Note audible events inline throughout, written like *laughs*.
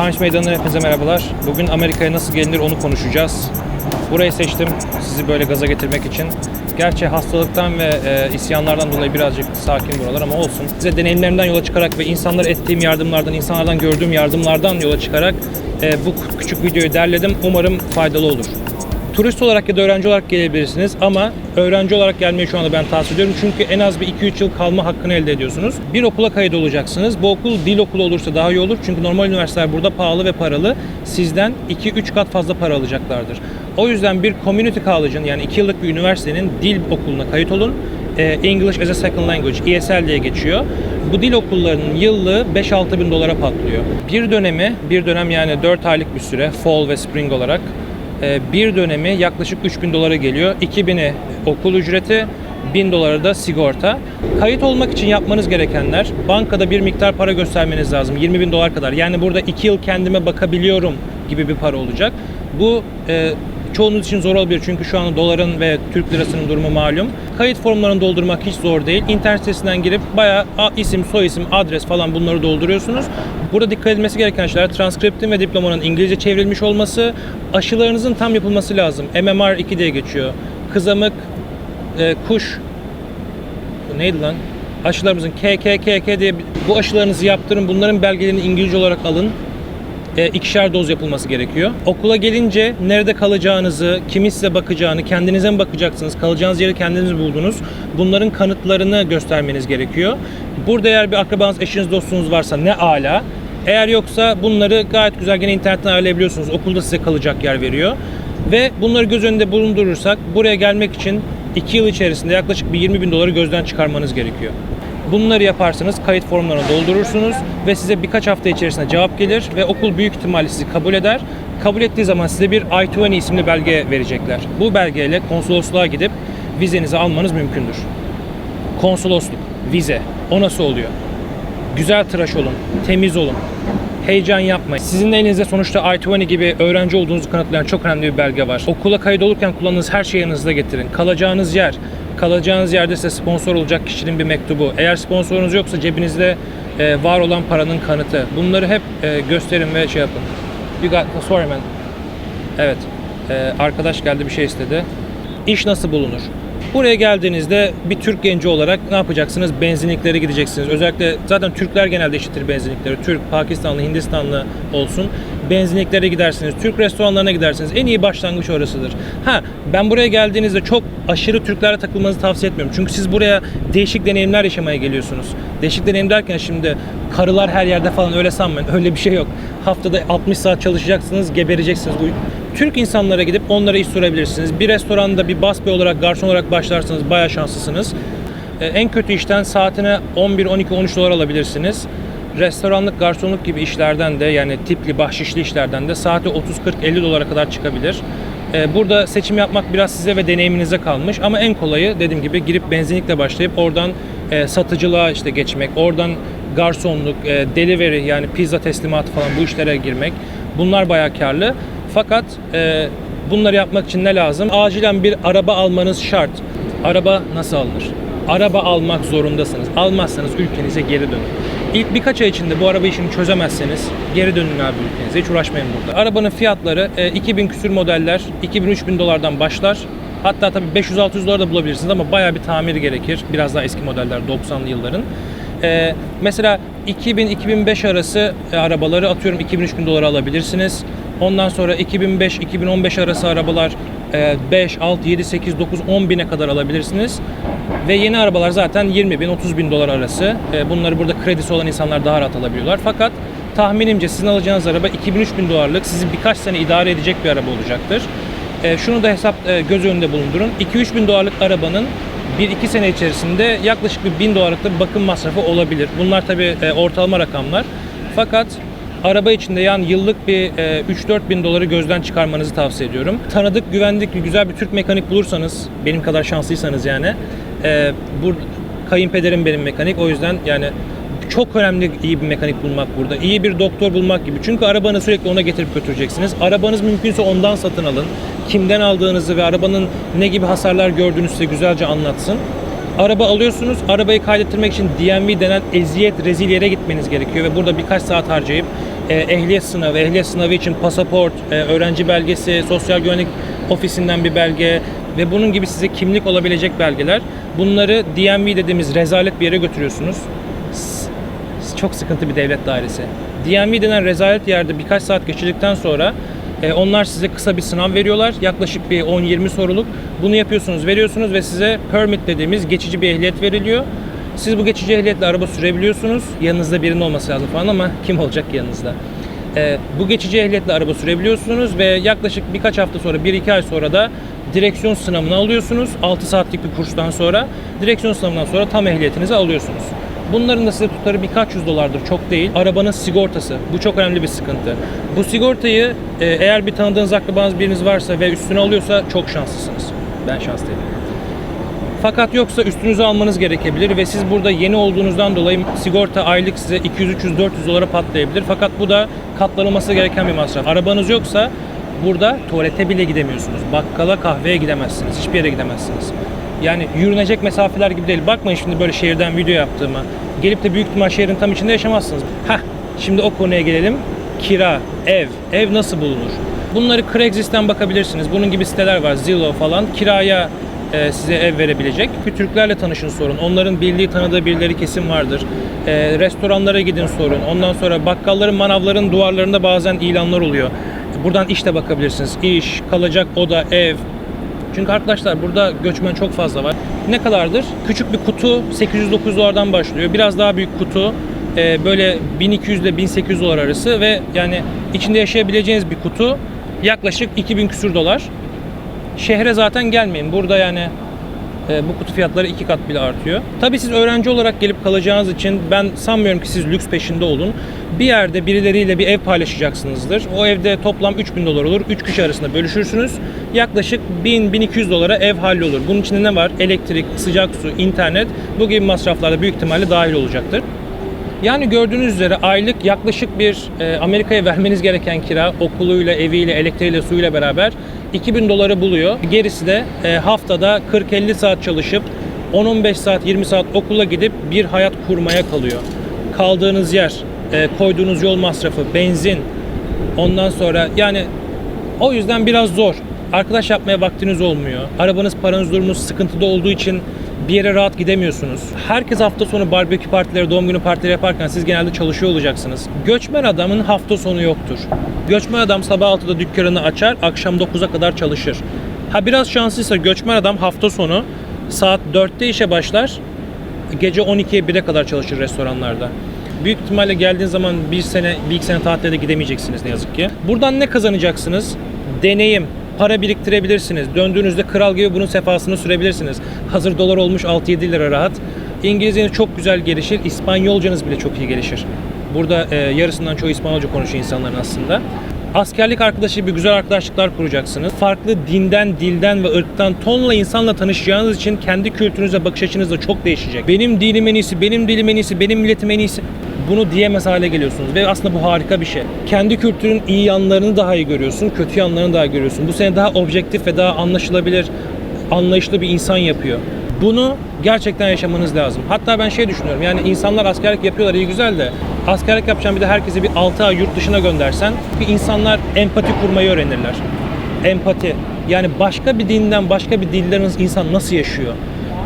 Times Meydanı'na hepinize merhabalar. Bugün Amerika'ya nasıl gelinir onu konuşacağız. Burayı seçtim sizi böyle gaza getirmek için. Gerçi hastalıktan ve e, isyanlardan dolayı birazcık sakin buralar ama olsun. Size deneyimlerimden yola çıkarak ve insanlara ettiğim yardımlardan, insanlardan gördüğüm yardımlardan yola çıkarak e, bu küçük videoyu derledim. Umarım faydalı olur. Turist olarak ya da öğrenci olarak gelebilirsiniz ama öğrenci olarak gelmeyi şu anda ben tavsiye ediyorum. Çünkü en az bir 2-3 yıl kalma hakkını elde ediyorsunuz. Bir okula kayıt olacaksınız. Bu okul dil okulu olursa daha iyi olur. Çünkü normal üniversiteler burada pahalı ve paralı. Sizden 2-3 kat fazla para alacaklardır. O yüzden bir community college'ın yani 2 yıllık bir üniversitenin dil okuluna kayıt olun. Ee, English as a Second Language, ESL diye geçiyor. Bu dil okullarının yıllığı 5-6 bin dolara patlıyor. Bir dönemi, bir dönem yani 4 aylık bir süre, fall ve spring olarak bir dönemi yaklaşık 3000 dolara geliyor. 2000'i okul ücreti, 1000 doları da sigorta. Kayıt olmak için yapmanız gerekenler bankada bir miktar para göstermeniz lazım. 20 bin dolar kadar. Yani burada 2 yıl kendime bakabiliyorum gibi bir para olacak. Bu e, çoğunuz için zor olabilir çünkü şu anda doların ve Türk lirasının durumu malum. Kayıt formlarını doldurmak hiç zor değil. İnternet sitesinden girip bayağı isim, soyisim, adres falan bunları dolduruyorsunuz. Burada dikkat edilmesi gereken şeyler transkriptin ve diplomanın İngilizce çevrilmiş olması, aşılarınızın tam yapılması lazım. MMR 2 diye geçiyor. Kızamık, e, kuş, neydi lan? Aşılarımızın KKKK diye bu aşılarınızı yaptırın. Bunların belgelerini İngilizce olarak alın. E, ikişer doz yapılması gerekiyor. Okula gelince nerede kalacağınızı, kimin size bakacağını, kendinize mi bakacaksınız, kalacağınız yeri kendiniz buldunuz? Bunların kanıtlarını göstermeniz gerekiyor. Burada eğer bir akrabanız, eşiniz, dostunuz varsa ne ala. Eğer yoksa bunları gayet güzel gene internetten ayarlayabiliyorsunuz. Okulda size kalacak yer veriyor. Ve bunları göz önünde bulundurursak buraya gelmek için 2 yıl içerisinde yaklaşık bir 20 bin doları gözden çıkarmanız gerekiyor. Bunları yaparsanız kayıt formlarını doldurursunuz ve size birkaç hafta içerisinde cevap gelir ve okul büyük ihtimalle sizi kabul eder. Kabul ettiği zaman size bir I-20 isimli belge verecekler. Bu belgeyle konsolosluğa gidip vizenizi almanız mümkündür. Konsolosluk, vize, o nasıl oluyor? Güzel tıraş olun, temiz olun, heyecan yapmayın. Sizin de elinizde sonuçta I-20 gibi öğrenci olduğunuzu kanıtlayan çok önemli bir belge var. Okula kayıt olurken kullandığınız her şeyi yanınızda getirin. Kalacağınız yer, kalacağınız yerde size sponsor olacak kişinin bir mektubu. Eğer sponsorunuz yoksa cebinizde e, var olan paranın kanıtı. Bunları hep e, gösterin ve şey yapın. You got, sorry man. Evet. Ee, arkadaş geldi bir şey istedi. İş nasıl bulunur? Buraya geldiğinizde bir Türk genci olarak ne yapacaksınız? Benzinliklere gideceksiniz. Özellikle zaten Türkler genelde işitir benzinlikleri. Türk, Pakistanlı, Hindistanlı olsun. Benzinliklere gidersiniz. Türk restoranlarına gidersiniz. En iyi başlangıç orasıdır. Ha ben buraya geldiğinizde çok aşırı Türklerle takılmanızı tavsiye etmiyorum. Çünkü siz buraya değişik deneyimler yaşamaya geliyorsunuz. Değişik deneyim derken şimdi karılar her yerde falan öyle sanmayın. *laughs* Öyle bir şey yok. Haftada 60 saat çalışacaksınız, gebereceksiniz. Türk insanlara gidip onlara iş sorabilirsiniz. Bir restoranda bir busboy olarak, garson olarak başlarsanız bayağı şanslısınız. Ee, En kötü işten saatine 11, 12, 13 dolar alabilirsiniz. Restoranlık, garsonluk gibi işlerden de yani tipli, bahşişli işlerden de saati 30, 40, 50 dolara kadar çıkabilir. Ee, Burada seçim yapmak biraz size ve deneyiminize kalmış ama en kolayı dediğim gibi girip benzinlikle başlayıp oradan e, satıcılığa işte geçmek, oradan garsonluk, e, delivery yani pizza teslimatı falan bu işlere girmek. Bunlar bayağı karlı. Fakat e, bunları yapmak için ne lazım? Acilen bir araba almanız şart. Araba nasıl alınır? Araba almak zorundasınız. Almazsanız ülkenize geri dönün. İlk birkaç ay içinde bu araba işini çözemezseniz geri dönün abi ülkenize. Hiç uğraşmayın burada. Arabanın fiyatları e, 2000 küsür modeller 2000-3000 dolardan başlar. Hatta tabii 500-600 dolar da bulabilirsiniz ama bayağı bir tamiri gerekir. Biraz daha eski modeller 90'lı yılların. Ee, mesela 2000-2005 arası e, arabaları atıyorum 2000-3000 dolara alabilirsiniz. Ondan sonra 2005-2015 arası arabalar e, 5, 6, 7, 8, 9, 10 bine kadar alabilirsiniz. Ve yeni arabalar zaten 20 bin, 30 bin dolar arası. E, bunları burada kredisi olan insanlar daha rahat alabiliyorlar. Fakat tahminimce sizin alacağınız araba 2000-3000 dolarlık sizi birkaç sene idare edecek bir araba olacaktır. E, şunu da hesap e, göz önünde bulundurun. 2-3 bin dolarlık arabanın 1-2 sene içerisinde yaklaşık bir 1000 dolarlık bir bakım masrafı olabilir. Bunlar tabi ortalama rakamlar. Fakat araba içinde yani yıllık bir e, 3-4 bin doları gözden çıkarmanızı tavsiye ediyorum. Tanıdık, güvendik, güzel bir Türk mekanik bulursanız, benim kadar şanslıysanız yani, e, bu kayınpederim benim mekanik. O yüzden yani çok önemli iyi bir mekanik bulmak burada. İyi bir doktor bulmak gibi. Çünkü arabanı sürekli ona getirip götüreceksiniz. Arabanız mümkünse ondan satın alın. Kimden aldığınızı ve arabanın ne gibi hasarlar gördüğünüzü size güzelce anlatsın. Araba alıyorsunuz. Arabayı kaydettirmek için DMV denen eziyet rezil yere gitmeniz gerekiyor ve burada birkaç saat harcayıp e, ehliyet sınavı, ehliyet sınavı için pasaport, e, öğrenci belgesi, sosyal güvenlik ofisinden bir belge ve bunun gibi size kimlik olabilecek belgeler. Bunları DMV dediğimiz rezalet bir yere götürüyorsunuz. Çok sıkıntı bir devlet dairesi. DMV denen rezalet yerde birkaç saat geçirdikten sonra e, onlar size kısa bir sınav veriyorlar. Yaklaşık bir 10-20 soruluk. Bunu yapıyorsunuz, veriyorsunuz ve size permit dediğimiz geçici bir ehliyet veriliyor. Siz bu geçici ehliyetle araba sürebiliyorsunuz. Yanınızda birinin olması lazım falan ama kim olacak yanınızda? Ee, bu geçici ehliyetle araba sürebiliyorsunuz ve yaklaşık birkaç hafta sonra, 1-2 ay sonra da direksiyon sınavını alıyorsunuz. 6 saatlik bir kurstan sonra direksiyon sınavından sonra tam ehliyetinizi alıyorsunuz. Bunların da size tutarı birkaç yüz dolardır, çok değil. Arabanın sigortası, bu çok önemli bir sıkıntı. Bu sigortayı e, eğer bir tanıdığınız akrabanız biriniz varsa ve üstüne alıyorsa çok şanslısınız. Ben şanslıyım. Fakat yoksa üstünüze almanız gerekebilir ve siz burada yeni olduğunuzdan dolayı sigorta aylık size 200, 300, 400 dolara patlayabilir. Fakat bu da katlanılması gereken bir masraf. Arabanız yoksa burada tuvalete bile gidemiyorsunuz. Bakkala, kahveye gidemezsiniz. Hiçbir yere gidemezsiniz. Yani yürünecek mesafeler gibi değil. Bakmayın şimdi böyle şehirden video yaptığıma. Gelip de büyük ihtimal şehrin tam içinde yaşamazsınız. Heh, şimdi o konuya gelelim. Kira, ev, ev nasıl bulunur? Bunları Craigslist'ten bakabilirsiniz. Bunun gibi siteler var, Zillow falan. Kiraya e, size ev verebilecek. Bir Türklerle tanışın sorun. Onların bildiği tanıdığı birileri kesin vardır. E, restoranlara gidin sorun. Ondan sonra bakkalların, manavların duvarlarında bazen ilanlar oluyor. Buradan iş de bakabilirsiniz. İş, kalacak oda, ev. Çünkü arkadaşlar burada göçmen çok fazla var. Ne kadardır? Küçük bir kutu 800-900 dolardan başlıyor. Biraz daha büyük kutu e, böyle 1200 ile 1800 dolar arası ve yani içinde yaşayabileceğiniz bir kutu yaklaşık 2000 küsür dolar. Şehre zaten gelmeyin. Burada yani e, bu kutu fiyatları iki kat bile artıyor. Tabii siz öğrenci olarak gelip kalacağınız için ben sanmıyorum ki siz lüks peşinde olun. Bir yerde birileriyle bir ev paylaşacaksınızdır. O evde toplam 3000 dolar olur. 3 kişi arasında bölüşürsünüz. Yaklaşık 1000-1200 dolara ev hallolur. Bunun içinde ne var? Elektrik, sıcak su, internet bu gibi masraflar da büyük ihtimalle dahil olacaktır. Yani gördüğünüz üzere aylık yaklaşık bir e, Amerika'ya vermeniz gereken kira okuluyla, eviyle, elektriğiyle, suyuyla beraber 2000 doları buluyor. Gerisi de e, haftada 40-50 saat çalışıp 10-15 saat, 20 saat okula gidip bir hayat kurmaya kalıyor. Kaldığınız yer, e, koyduğunuz yol masrafı, benzin, ondan sonra yani o yüzden biraz zor. Arkadaş yapmaya vaktiniz olmuyor. Arabanız, paranız, durumunuz sıkıntıda olduğu için bir yere rahat gidemiyorsunuz. Herkes hafta sonu barbekü partileri, doğum günü partileri yaparken siz genelde çalışıyor olacaksınız. Göçmen adamın hafta sonu yoktur. Göçmen adam sabah 6'da dükkanını açar, akşam 9'a kadar çalışır. Ha biraz şanslıysa göçmen adam hafta sonu saat 4'te işe başlar, gece 12'ye 1'e kadar çalışır restoranlarda. Büyük ihtimalle geldiğiniz zaman bir sene, bir iki sene tatile de gidemeyeceksiniz ne yazık ki. Buradan ne kazanacaksınız? Deneyim, para biriktirebilirsiniz. Döndüğünüzde kral gibi bunun sefasını sürebilirsiniz. Hazır dolar olmuş 6-7 lira rahat. İngilizceniz çok güzel gelişir. İspanyolcanız bile çok iyi gelişir. Burada e, yarısından çoğu İspanyolca konuşuyor insanların aslında. Askerlik arkadaşı bir güzel arkadaşlıklar kuracaksınız. Farklı dinden, dilden ve ırktan tonla insanla tanışacağınız için kendi kültürünüze bakış açınız da çok değişecek. Benim dilim en iyisi, benim dilim en iyisi, benim milletim en iyisi. Bunu diyemez hale geliyorsunuz ve aslında bu harika bir şey. Kendi kültürün iyi yanlarını daha iyi görüyorsun, kötü yanlarını daha görüyorsun. Bu seni daha objektif ve daha anlaşılabilir, anlayışlı bir insan yapıyor. Bunu gerçekten yaşamanız lazım. Hatta ben şey düşünüyorum yani insanlar askerlik yapıyorlar iyi güzel de askerlik yapacağım bir de herkesi bir 6 ay yurt dışına göndersen insanlar empati kurmayı öğrenirler. Empati. Yani başka bir dinden başka bir dilden insan nasıl yaşıyor?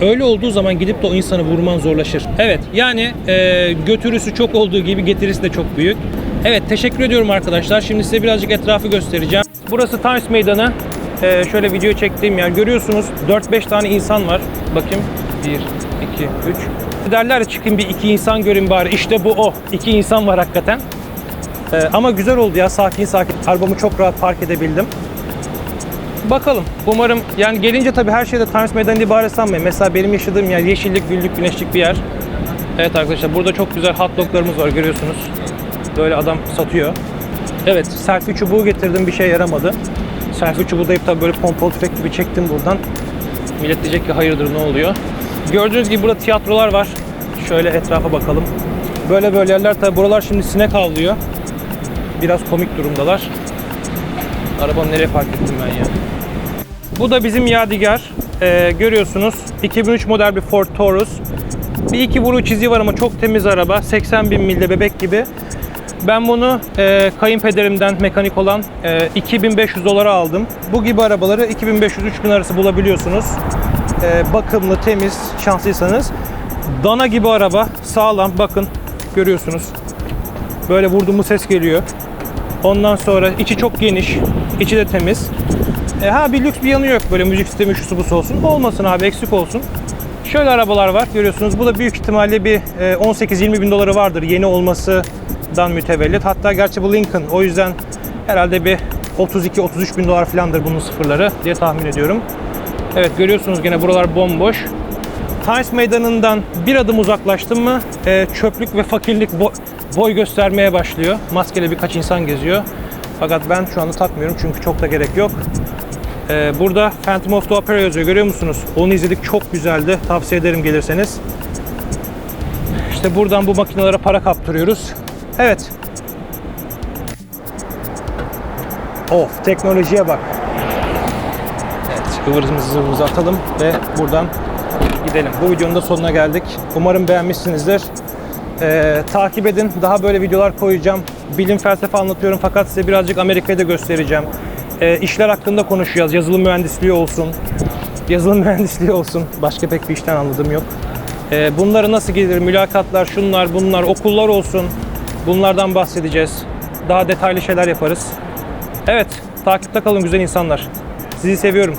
Öyle olduğu zaman gidip de o insanı vurman zorlaşır. Evet yani e, götürüsü çok olduğu gibi getirisi de çok büyük. Evet teşekkür ediyorum arkadaşlar. Şimdi size birazcık etrafı göstereceğim. Burası Times Meydanı. E, şöyle video çektiğim yer. Görüyorsunuz 4-5 tane insan var. Bakayım. 1, 2, 3. Derler çıkın bir iki insan görün bari. İşte bu o. İki insan var hakikaten. E, ama güzel oldu ya sakin sakin. Arabamı çok rahat park edebildim. Bakalım. Umarım yani gelince tabii her şeyde Times Meydanı ibaret sanmayın. Mesela benim yaşadığım yer yeşillik, güllük, güneşlik bir yer. Evet arkadaşlar burada çok güzel hot doglarımız var görüyorsunuz. Böyle adam satıyor. Evet selfie çubuğu getirdim bir şey yaramadı. Selfie çubuğu dayıp tabii böyle pompalı tüfek gibi çektim buradan. Millet diyecek ki hayırdır ne oluyor. Gördüğünüz gibi burada tiyatrolar var. Şöyle etrafa bakalım. Böyle böyle yerler tabii buralar şimdi sinek avlıyor. Biraz komik durumdalar. Arabanı nereye park ettim ben ya? Bu da bizim yadigar. Ee, görüyorsunuz 2003 model bir Ford Taurus. Bir iki vuruğu çiziği var ama çok temiz araba. 80 bin milde bebek gibi. Ben bunu e, kayınpederimden mekanik olan e, 2500 dolara aldım. Bu gibi arabaları 2500-3000 arası bulabiliyorsunuz. E, bakımlı, temiz, şanslıysanız. Dana gibi araba, sağlam. Bakın görüyorsunuz. Böyle vurduğumuz ses geliyor. Ondan sonra içi çok geniş, içi de temiz. E, ha bir lüks bir yanı yok böyle müzik sistemi şusu busu olsun. Olmasın abi eksik olsun. Şöyle arabalar var görüyorsunuz. Bu da büyük ihtimalle bir e, 18-20 bin doları vardır yeni olmasından mütevellit. Hatta gerçi bu Lincoln o yüzden herhalde bir 32-33 bin dolar falandır bunun sıfırları diye tahmin ediyorum. Evet görüyorsunuz gene buralar bomboş. Times Meydanı'ndan bir adım uzaklaştım mı e, çöplük ve fakirlik bo- boy göstermeye başlıyor. Maskeli birkaç insan geziyor. Fakat ben şu anda takmıyorum çünkü çok da gerek yok. E, burada Phantom of the Opera yazıyor görüyor musunuz? Onu izledik çok güzeldi. Tavsiye ederim gelirseniz. İşte buradan bu makinelere para kaptırıyoruz. Evet. Of teknolojiye bak. Evet, zıvırımızı atalım ve buradan gidelim. Bu videonun da sonuna geldik. Umarım beğenmişsinizdir. Ee, takip edin. Daha böyle videolar koyacağım. Bilim felsefe anlatıyorum fakat size birazcık Amerika'yı da göstereceğim. Ee, işler hakkında konuşacağız. Yazılım mühendisliği olsun. Yazılım *laughs* mühendisliği olsun. Başka pek bir işten anladığım yok. Ee, bunları nasıl gelir? Mülakatlar, şunlar, bunlar, okullar olsun. Bunlardan bahsedeceğiz. Daha detaylı şeyler yaparız. Evet, takipte kalın güzel insanlar. Sizi seviyorum.